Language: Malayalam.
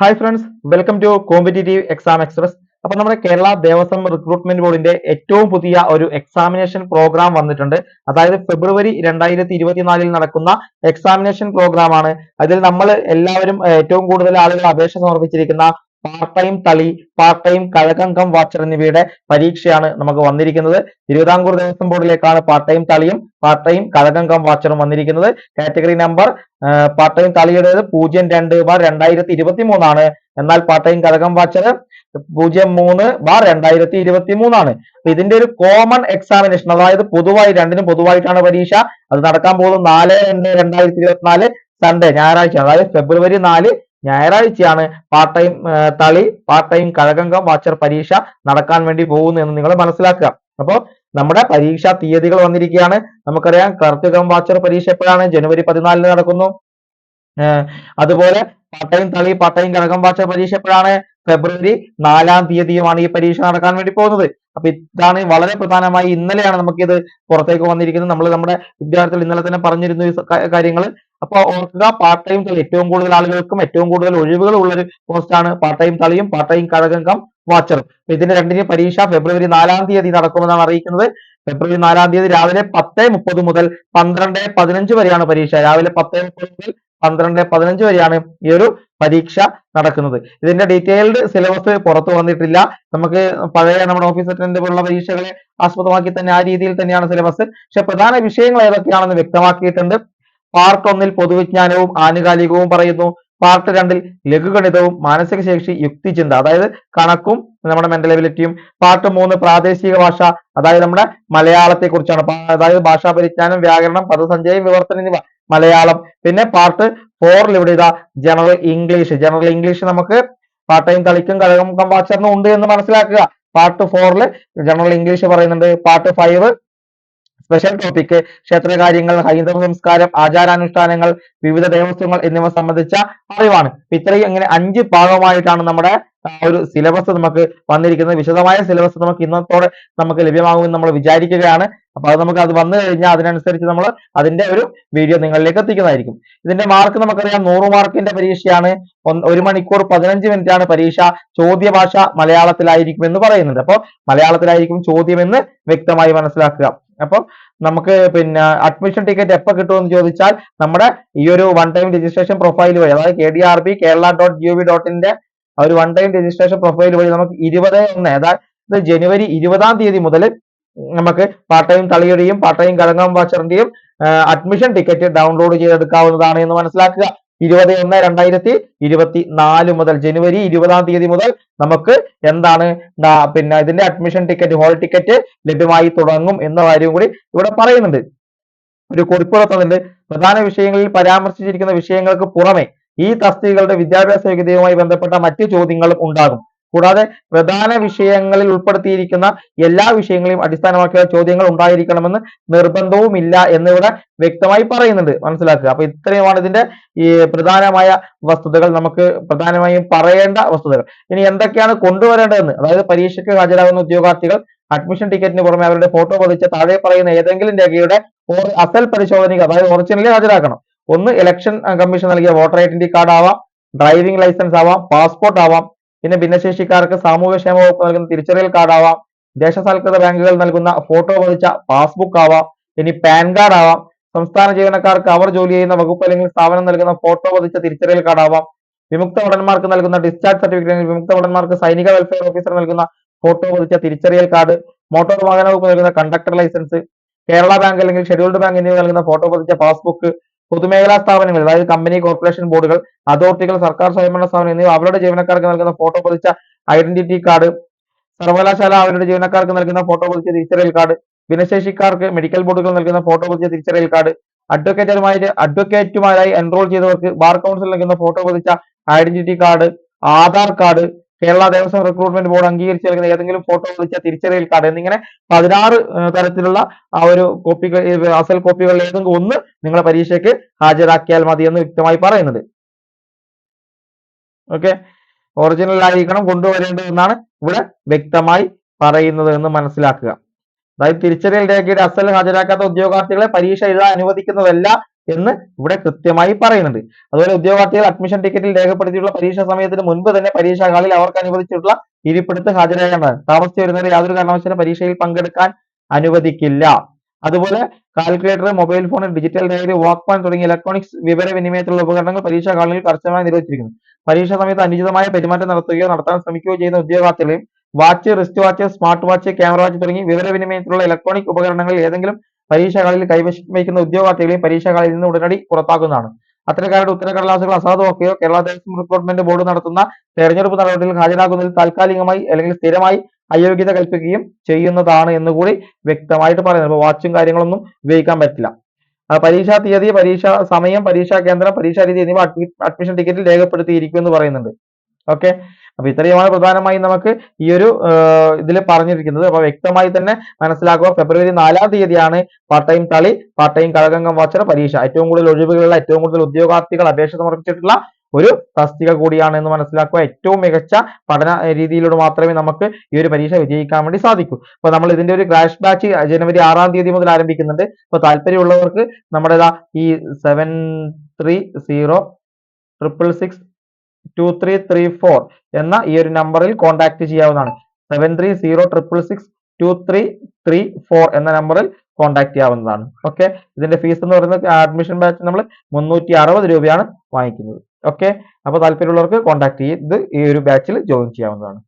Hi friends welcome to competitive exam express അപ്പൊ നമ്മുടെ കേരള ദേവസ്വം റിക്രൂട്ട്മെന്റ് ബോർഡിന്റെ ഏറ്റവും പുതിയ ഒരു എക്സാമിനേഷൻ പ്രോഗ്രാം വന്നിട്ടുണ്ട്. അതായത് ഫെബ്രുവരി രണ്ടായിരത്തി ഇരുപത്തിനാലിൽ നടക്കുന്ന എക്സാമിനേഷൻ പ്രോഗ്രാം ആണ്. അതിൽ നമ്മൾ എല്ലാവരും ഏറ്റവും കൂടുതൽ ആളുകൾ അപേക്ഷ സമർപ്പിച്ചിരിക്കുന്ന പാർട്ട് ടൈം തളി പാർട്ട് ടൈം കഴകങ്കം വാച്ചർ എന്നിവയുടെ പരീക്ഷയാണ് നമുക്ക് വന്നിരിക്കുന്നത്. തിരുവിതാംകൂർ ദേവസ്വം ബോർഡിലേക്കാണ് പാർട്ട് ടൈം തളിയും പാർട്ട് ടൈം കഴകങ്കം വാച്ചറും വന്നിരിക്കുന്നത്. കാറ്റഗറി നമ്പർ പാർട്ട് ടൈം തളിയുടേത് പൂജ്യം രണ്ട് ബാർ രണ്ടായിരത്തി ഇരുപത്തി മൂന്നാണ് എന്നാൽ പാർട്ട് ടൈം കഴകം വാച്ചർ പൂജ്യം മൂന്ന് ബാർ രണ്ടായിരത്തി ഇരുപത്തി മൂന്നാണ് അപ്പൊ ഇതിന്റെ ഒരു കോമൺ എക്സാമിനേഷൻ അതായത് പൊതുവായി രണ്ടിനും പൊതുവായിട്ടാണ് പരീക്ഷ. അത് നടക്കാൻ പോകുന്നത് നാല് രണ്ട് രണ്ടായിരത്തി ഇരുപത്തിനാല് സൺഡേ ഞായറാഴ്ച അതായത് ഫെബ്രുവരി നാല് ഞായറാഴ്ചയാണ് പാർട്ട് ടൈം തളി പാർട്ട് ടൈം കഴകങ്കം വാച്ചർ പരീക്ഷ നടക്കാൻ വേണ്ടി പോകുന്നു എന്ന് നിങ്ങൾ മനസ്സിലാക്കുക. അപ്പോൾ നമ്മുടെ പരീക്ഷാ തീയതികൾ വന്നിരിക്കുകയാണ്. നമുക്കറിയാം കർക്കിടകം വാച്ചർ പരീക്ഷ എപ്പോഴാണ്? ജനുവരി പതിനാലിന് നടക്കുന്നു. അതുപോലെ പട്ടയം തളി പട്ടയം ഘടകം ഭാഷ പരീക്ഷ എപ്പോഴാണ്? ഫെബ്രുവരി നാലാം തീയതിയുമാണ് ഈ പരീക്ഷ നടക്കാൻ വേണ്ടി പോകുന്നത്. അപ്പൊ ഇതാണ് വളരെ പ്രധാനമായി ഇന്നലെയാണ് നമുക്കിത് പുറത്തേക്ക് വന്നിരിക്കുന്നത്. നമ്മൾ നമ്മുടെ വിദ്യാർത്ഥികൾ ഇന്നലെ തന്നെ പറഞ്ഞിരുന്നു ഈ കാര്യങ്ങൾ അപ്പൊ ഓർക്കുക പാർട്ട് ടൈം തളി ഏറ്റവും കൂടുതൽ ആളുകൾക്കും ഏറ്റവും കൂടുതൽ ഒഴിവുകൾ ഉള്ളൊരു പോസ്റ്റാണ് പാർട്ട് ടൈം തളിയും പാർട്ട് ടൈം കഴകം വാച്ചറും. ഇതിന്റെ രണ്ടിന്റെയും പരീക്ഷ ഫെബ്രുവരി നാലാം തീയതി നടക്കുമെന്നാണ് അറിയിക്കുന്നത്. ഫെബ്രുവരി നാലാം തീയതി രാവിലെ പത്ത് മുപ്പത് മുതൽ പന്ത്രണ്ട് പതിനഞ്ച് വരെയാണ് പരീക്ഷ. രാവിലെ പത്ത് മുപ്പത് മുതൽ പന്ത്രണ്ട് പതിനഞ്ച് വരെയാണ് ഈ ഒരു പരീക്ഷ നടക്കുന്നത്. ഇതിന്റെ ഡീറ്റെയിൽഡ് സിലബസ് പുറത്തു വന്നിട്ടില്ല. നമുക്ക് പഴയ നമ്മുടെ ഓഫീസ് അറ്റൻഡ് പോലുള്ള പരീക്ഷകളെ ആസ്പദമാക്കി തന്നെ ആ രീതിയിൽ തന്നെയാണ് സിലബസ് പക്ഷെ പ്രധാന വിഷയങ്ങൾ ഏതൊക്കെയാണെന്ന് വ്യക്തമാക്കിയിട്ടുണ്ട്. പാർട്ട് ഒന്നിൽ പൊതുവിജ്ഞാനവും ആനുകാലികവും പറയുന്നു. പാർട്ട് രണ്ടിൽ ലഘുഗണിതവും മാനസിക ശേഷി യുക്തിചിന്ത അതായത് കണക്കും നമ്മുടെ മെന്റൽ എബിലിറ്റിയും പാർട്ട് മൂന്ന് പ്രാദേശിക ഭാഷ അതായത് നമ്മുടെ മലയാളത്തെ കുറിച്ചാണ് അതായത് ഭാഷാ പരിജ്ഞാനം വ്യാകരണം പദസഞ്ചയം വിവർത്തനം എന്നിവ. മലയാളം. പിന്നെ പാർട്ട് ഫോറിൽ ഇവിടെ ഇതാ ജനറൽ ഇംഗ്ലീഷ് ജനറൽ ഇംഗ്ലീഷ് നമുക്ക് പാർട്ട് ടൈം കളിക്കും കഴകം കമ്പാച്ചറിനും ഉണ്ട് എന്ന് മനസ്സിലാക്കുക. പാർട്ട് ഫോറിൽ ജനറൽ ഇംഗ്ലീഷ് പറയുന്നുണ്ട്. പാർട്ട് ഫൈവ് സ്പെഷ്യൽ ടോപ്പിക് ക്ഷേത്രകാര്യങ്ങൾ ഹൈന്ദവ സംസ്കാരം ആചാരാനുഷ്ഠാനങ്ങൾ വിവിധ ദേവസ്വങ്ങൾ എന്നിവ സംബന്ധിച്ച അറിവാണ്. ഇത്രയും ഇങ്ങനെ അഞ്ച് ഭാഗമായിട്ടാണ് നമ്മുടെ ഒരു സിലബസ് നമുക്ക് വന്നിരിക്കുന്നത്. വിശദമായ സിലബസ് നമുക്ക് ഇന്നത്തോടെ നമുക്ക് ലഭ്യമാകുമെന്ന് നമ്മൾ വിചാരിക്കുകയാണ്. അപ്പൊ അത് നമുക്ക് അത് വന്നു കഴിഞ്ഞാൽ അതിനനുസരിച്ച് നമ്മൾ അതിന്റെ ഒരു വീഡിയോ നിങ്ങളിലേക്ക് എത്തിക്കുന്നതായിരിക്കും. ഇതിന്റെ മാർക്ക് നമുക്കറിയാം. നൂറ് മാർക്കിന്റെ പരീക്ഷയാണ്. ഒരു മണിക്കൂർ പതിനഞ്ച് മിനിറ്റ് ആണ് പരീക്ഷ. ചോദ്യ ഭാഷ മലയാളത്തിലായിരിക്കും എന്ന് പറയുന്നുണ്ട്. അപ്പോൾ മലയാളത്തിലായിരിക്കും ചോദ്യമെന്ന് വ്യക്തമായി മനസ്സിലാക്കുക. അപ്പോൾ നമുക്ക് പിന്നെ അഡ്മിഷൻ ടിക്കറ്റ് എപ്പോൾ കിട്ടുമെന്ന് ചോദിച്ചാൽ നമ്മുടെ ഈ ഒരു വൺ ടൈം രജിസ്ട്രേഷൻ പ്രൊഫൈൽ വഴി അതായത് K D R B Kerala dot G O V ഡോട്ടിന്റെ ഒരു വൺ ടൈം രജിസ്ട്രേഷൻ പ്രൊഫൈൽ വഴി നമുക്ക് ഇരുപത് ഒന്ന് അതായത് ജനുവരി ഇരുപതാം തീയതി മുതൽ നമുക്ക് പാർട്ട് ടൈം തളിയുടെയും പാർട്ട് ടൈം കടങ്ങാം വാച്ചറിന്റെയും അഡ്മിഷൻ ടിക്കറ്റ് ഡൗൺലോഡ് ചെയ്തെടുക്കാവുന്നതാണ് എന്ന് മനസ്സിലാക്കുക. ഇരുപത് ഒന്ന് രണ്ടായിരത്തി ഇരുപത്തി നാല് മുതൽ ജനുവരി ഇരുപതാം തീയതി മുതൽ നമുക്ക് എന്താണ് പിന്നെ ഇതിന്റെ അഡ്മിഷൻ ടിക്കറ്റ് ഹോൾ ടിക്കറ്റ് ലഭ്യമായി തുടങ്ങും എന്ന കാര്യം കൂടി ഇവിടെ പറയുന്നുണ്ട്. ഒരു കുറിപ്പുറത്തുണ്ട് പ്രധാന വിഷയങ്ങളിൽ പരാമർശിച്ചിരിക്കുന്ന വിഷയങ്ങൾക്ക് പുറമെ ഈ തസ്തികകളുടെ വിദ്യാഭ്യാസ യോഗ്യതയുമായി ബന്ധപ്പെട്ട മറ്റ് ചോദ്യങ്ങളും ഉണ്ടാകും. കൂടാതെ പ്രധാന വിഷയങ്ങളിൽ ഉൾപ്പെടുത്തിയിരിക്കുന്ന എല്ലാ വിഷയങ്ങളെയും അടിസ്ഥാനമാക്കിയുള്ള ചോദ്യങ്ങൾ ഉണ്ടായിരിക്കണമെന്ന് നിർബന്ധവുമില്ല എന്നിവിടെ വ്യക്തമായി പറയുന്നുണ്ട്. മനസ്സിലാക്കുക. അപ്പൊ ഇത്രയുമാണ് ഇതിന്റെ ഈ പ്രധാനമായ വസ്തുതകൾ. നമുക്ക് പ്രധാനമായും പറയേണ്ട വസ്തുതകൾ. ഇനി എന്തൊക്കെയാണ് കൊണ്ടുവരേണ്ടതെന്ന്? അതായത് പരീക്ഷയ്ക്ക് ഹാജരാകുന്ന ഉദ്യോഗാർത്ഥികൾ അഡ്മിഷൻ ടിക്കറ്റിന് പുറമെ അവരുടെ ഫോട്ടോ പതിച്ച താഴെ പറയുന്ന ഏതെങ്കിലും രേഖയുടെ അസൽ പരിശോധനയ്ക്ക് അതായത് ഒറിജിനലി ഹാജരാക്കണം. ഒന്ന് ഇലക്ഷൻ കമ്മീഷൻ നൽകിയ വോട്ടർ ഐഡന്റി കാർഡ് ആവാം ഡ്രൈവിംഗ് ലൈസൻസ് ആവാം പാസ്പോർട്ട് ആവാം പിന്നെ ഭിന്നശേഷിക്കാർക്ക് സാമൂഹ്യക്ഷേമ വകുപ്പ് നൽകുന്ന തിരിച്ചറിയൽ കാർഡ് ആവാം ദേശസാൽകൃത ബാങ്കുകൾ നൽകുന്ന ഫോട്ടോ പതിച്ച പാസ്ബുക്ക് ആവാം ഇനി പാൻ കാർഡ് ആവാം സംസ്ഥാന ജീവനക്കാർക്ക് അവർ ജോലി ചെയ്യുന്ന വകുപ്പ് അല്ലെങ്കിൽ സ്ഥാപനം നൽകുന്ന ഫോട്ടോ പതിച്ച തിരിച്ചറിയൽ കാർഡ് ആവാം വിമുക്ത ഭടന്മാർക്ക് നൽകുന്ന ഡിസ്ചാർജ് സർട്ടിഫിക്കറ്റ് അല്ലെങ്കിൽ വിമുക്ത ഭടന്മാർക്ക് സൈനിക വെൽഫെയർ ഓഫീസർ നൽകുന്ന ഫോട്ടോ പതിച്ച തിരിച്ചറിയൽ കാർഡ് മോട്ടോർ വാഹന വകുപ്പ് നൽകുന്ന കണ്ടക്ടർ ലൈസൻസ് കേരള ബാങ്ക് അല്ലെങ്കിൽ ഷെഡ്യൂൾഡ് ബാങ്ക് എന്നിവ നൽകുന്ന ഫോട്ടോ പതിച്ച പാസ്ബുക്ക് പൊതുമേഖലാ സ്ഥാപനങ്ങൾ അതായത് കമ്പനി കോർപ്പറേഷൻ ബോർഡുകൾ അതോറിറ്റികൾ സർക്കാർ സ്വയംഭരണ സ്ഥാപനം എന്നിവ അവരുടെ ജീവനക്കാർക്ക് നൽകുന്ന ഫോട്ടോ പതിച്ച ഐഡന്റിറ്റി കാർഡ് സർവകലാശാല അവരുടെ ജീവനക്കാർക്ക് നൽകുന്ന ഫോട്ടോ പതിച്ച തിരിച്ചറിയൽ കാർഡ് ഭിന്നശേഷിക്കാർക്ക് മെഡിക്കൽ ബോർഡുകൾ നൽകുന്ന ഫോട്ടോ പതിച്ച തിരിച്ചറിയൽ കാർഡ് അഡ്വക്കേറ്റുമായി അഡ്വക്കേറ്റുമാരായി എൻറോൾ ചെയ്തവർക്ക് ബാർ കൗൺസിൽ നൽകുന്ന ഫോട്ടോ പതിച്ച identity card Aadhaar card Kerala Devaswom recruitment board അംഗീകരിച്ച് നൽകുന്ന ഏതെങ്കിലും ഫോട്ടോ വിളിച്ച തിരിച്ചറിയൽ കാർഡ് എന്നിങ്ങനെ പതിനാറ് തരത്തിലുള്ള ആ ഒരു കോപ്പികൾ അസൽ കോപ്പികളിൽ ഏതെങ്കിലും ഒന്ന് നിങ്ങളെ പരീക്ഷയ്ക്ക് ഹാജരാക്കിയാൽ മതി എന്ന് വ്യക്തമായി പറയുന്നത് ഓക്കെ ഒറിജിനൽ ആയിരിക്കണം കൊണ്ടുവരേണ്ടതെന്നാണ് ഇവിടെ വ്യക്തമായി പറയുന്നത് എന്ന് മനസ്സിലാക്കുക. അതായത് തിരിച്ചറിയൽ രേഖയുടെ അസൽ ഹാജരാക്കാത്ത ഉദ്യോഗാർത്ഥികളെ പരീക്ഷ എഴുതാൻ അനുവദിക്കുന്നതല്ല എന്ന് ഇവിടെ കൃത്യമായി പറയുന്നുണ്ട്. അതുപോലെ ഉദ്യോഗാർത്ഥികൾ അഡ്മിഷൻ ടിക്കറ്റിൽ രേഖപ്പെടുത്തിയിട്ടുള്ള പരീക്ഷാ സമയത്തിന് മുൻപ് തന്നെ പരീക്ഷാ ഹാളിൽ അവർക്ക് അനുവദിച്ചിട്ടുള്ള ഇരിപ്പിടത്ത് ഹാജരാകേണ്ടതാണ് താമസിച്ചു വരുന്നവർ യാതൊരു കാരണവശാലും പരീക്ഷയിൽ പങ്കെടുക്കാൻ അനുവദിക്കില്ല. അതുപോലെ calculator mobile phone digital diary walkman തുടങ്ങിയ ഇലക്ട്രോണിക്സ് വിവര വിനിമയത്തിലുള്ള ഉപകരണങ്ങൾ പരീക്ഷാ ഹാളിൽ കർശനമായി നിരോധിച്ചിരിക്കുന്നു. പരീക്ഷാ സമയത്ത് അനുചിതമായ പെരുമാറ്റം നടത്തുകയോ നടത്താൻ ശ്രമിക്കുകയോ ചെയ്യുന്ന ഉദ്യോഗാർത്ഥികളെയും watch wrist watch smart watch camera watch തുടങ്ങി വിവര വിനിമയത്തിലുള്ള ഇലക്ട്രോണിക് ഉപകരണങ്ങളിൽ ഏതെങ്കിലും പരീക്ഷാ ഹാളിൽ കൈവശം വയ്ക്കുന്ന ഉദ്യോഗാർത്ഥികളെയും പരീക്ഷാ ഹാളിൽ നിന്ന് ഉടനടി പുറത്താക്കുന്നതാണ്. അത്തരക്കാരുടെ ഉത്തരക്കടലാസുകൾ അസാധുവാക്കുകയോ കേരള ദേവസ്വം റിക്രൂട്ട്മെന്റ് ബോർഡ് നടത്തുന്ന തെരഞ്ഞെടുപ്പ് നടപടികളിൽ ഹാജരാകുന്നതിൽ താൽക്കാലികമായി അല്ലെങ്കിൽ സ്ഥിരമായി അയോഗ്യത കൽപ്പിക്കുകയും ചെയ്യുന്നതാണ് എന്ന് കൂടി വ്യക്തമായിട്ട് പറയുന്നത് അപ്പോൾ വാച്ചും കാര്യങ്ങളൊന്നും ഉപയോഗിക്കാൻ പറ്റില്ല. പരീക്ഷാ തീയതി പരീക്ഷാ സമയം പരീക്ഷാ കേന്ദ്രം പരീക്ഷാ രീതി എന്നിവ അഡ്മിഷൻ ടിക്കറ്റിൽ രേഖപ്പെടുത്തിയിരിക്കും എന്ന് പറയുന്നുണ്ട്. ഓക്കെ അപ്പൊ ഇത്രയുമാണ് പ്രധാനമായും നമുക്ക് ഈ ഒരു ഇതിൽ പറഞ്ഞിരിക്കുന്നത്. അപ്പൊ വ്യക്തമായി തന്നെ മനസ്സിലാക്കുക. ഫെബ്രുവരി നാലാം തീയതിയാണ് പാർട്ട് ടൈം തളി പാർട്ട് ടൈം കഴകംഗം വാച്ചർ പരീക്ഷ. ഏറ്റവും കൂടുതൽ ഒഴിവുകളുള്ള ഏറ്റവും കൂടുതൽ ഉദ്യോഗാർത്ഥികൾ അപേക്ഷ സമർപ്പിച്ചിട്ടുള്ള ഒരു തസ്തിക കൂടിയാണ് എന്ന് മനസ്സിലാക്കുക. ഏറ്റവും മികച്ച പഠന രീതിയിലൂടെ മാത്രമേ നമുക്ക് ഈ ഒരു പരീക്ഷ വിജയിക്കാൻ വേണ്ടി സാധിക്കൂ. അപ്പൊ നമ്മൾ ഇതിന്റെ ഒരു ക്രാഷ് ബാച്ച് ജനുവരി ആറാം തീയതി മുതൽ ആരംഭിക്കുന്നുണ്ട്. അപ്പൊ താല്പര്യമുള്ളവർക്ക് നമ്മുടെ ഈ seven three zero triple six two three three four എന്ന ഈ ഒരു നമ്പറിൽ കോൺടാക്ട് ചെയ്യാവുന്നതാണ്. Seven three zero triple six two three three four എന്ന നമ്പറിൽ കോൺടാക്ട് ചെയ്യാവുന്നതാണ്. ഓക്കെ ഇതിന്റെ ഫീസ് എന്ന് പറയുന്നത് അഡ്മിഷൻ ബാച്ച് നമ്മൾ മുന്നൂറ്റി അറുപത് രൂപയാണ് വാങ്ങിക്കുന്നത്. ഓക്കെ അപ്പോൾ താല്പര്യമുള്ളവർക്ക് കോൺടാക്ട് ചെയ്ത് ഈ ഒരു ബാച്ചിൽ ജോയിൻ ചെയ്യാവുന്നതാണ്.